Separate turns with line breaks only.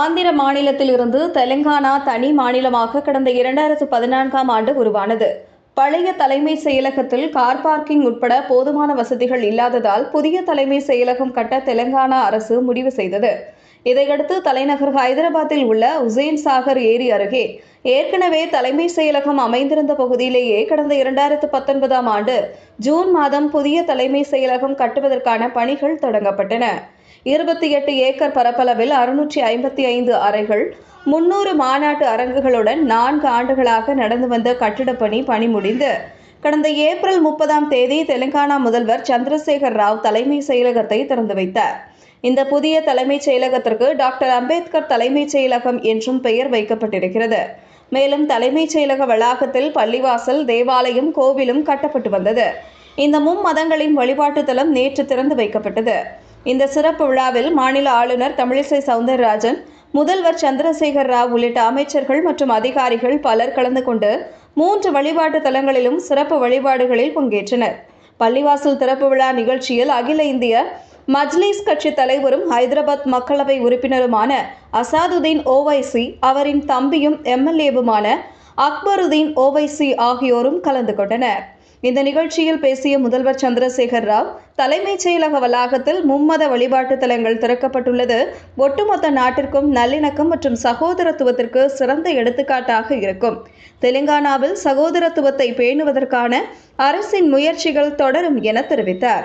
ஆந்திர மாநிலத்திலிருந்து தெலுங்கானா தனி மாநிலமாக கடந்த இரண்டாயிரத்து பதினான்காம் ஆண்டு உருவானது. பழைய தலைமை செயலகத்தில் கார் பார்க்கிங் உட்பட போதுமான வசதிகள் இல்லாததால் புதிய தலைமை செயலகம் கட்ட தெலுங்கானா அரசு முடிவு செய்தது. இதையடுத்து தலைநகர் ஹைதராபாத்தில் உள்ள உசேன் சாகர் ஏரி அருகே ஏற்கனவே தலைமை செயலகம் அமைந்திருந்த பகுதியிலேயே கடந்த இரண்டாயிரத்து பத்தொன்பதாம் ஆண்டு ஜூன் மாதம் புதிய தலைமை செயலகம் கட்டுவதற்கான பணிகள் தொடங்கப்பட்டன. இருபத்தி எட்டு ஏக்கர் பரப்பளவில் அறுநூற்றி ஐம்பத்தி ஐந்து அறைகள் முன்னூறு மாநாட்டு அரங்குகளுடன் நான்கு ஆண்டுகளாக நடந்து வந்த கட்டிடப் பணி பணி முடிந்து கடந்த ஏப்ரல் முப்பதாம் தேதி தெலுங்கானா முதல்வர் சந்திரசேகர் ராவ் தலைமை செயலகத்தை திறந்து வைத்தார். இந்த புதிய தலைமைச் செயலகத்திற்கு டாக்டர் அம்பேத்கர் தலைமைச் செயலகம் என்றும் பெயர் வைக்கப்பட்டிருக்கிறது. மேலும் தலைமைச் செயலக வளாகத்தில் பள்ளிவாசல் தேவாலயம் கோவிலும் கட்டப்பட்டு வந்தது. இந்த மும்மதங்களின் வழிபாட்டுத்தலம் நேற்று திறந்து வைக்கப்பட்டது. இந்த சிறப்பு விழாவில் மாநில ஆளுநர் தமிழிசை சவுந்தரராஜன் முதல்வர் சந்திரசேகர் ராவ் உள்ளிட்ட அமைச்சர்கள் மற்றும் அதிகாரிகள் பலர் கலந்து கொண்டு மூன்று வழிபாட்டு தலங்களிலும் சிறப்பு வழிபாடுகளில் பங்கேற்றனர். பள்ளிவாசல் திறப்பு விழா நிகழ்ச்சியில் அகில இந்திய மஜ்லிஸ் கட்சி தலைவரும் ஹைதராபாத் மக்களவை உறுப்பினருமான அசாதுதீன் ஓவைசி அவரின் தம்பியும் எம்எல்ஏவுமான அக்பருதீன் ஓவைசி ஆகியோரும் கலந்து கொண்டனர். இந்த நிகழ்ச்சியில் பேசிய முதல்வர் சந்திரசேகர் ராவ் தலைமைச் செயலக வளாகத்தில் மும்மத வழிபாட்டு தலங்கள் திறக்கப்பட்டுள்ளது. ஒட்டுமொத்த நாட்டிற்கும் நல்லிணக்கம் மற்றும் சகோதரத்துவத்திற்கு சிறந்த எடுத்துக்காட்டாக இருக்கும். தெலுங்கானாவில் சகோதரத்துவத்தை பேணுவதற்கான அரசின் முயற்சிகள் தொடரும் என தெரிவித்தார்.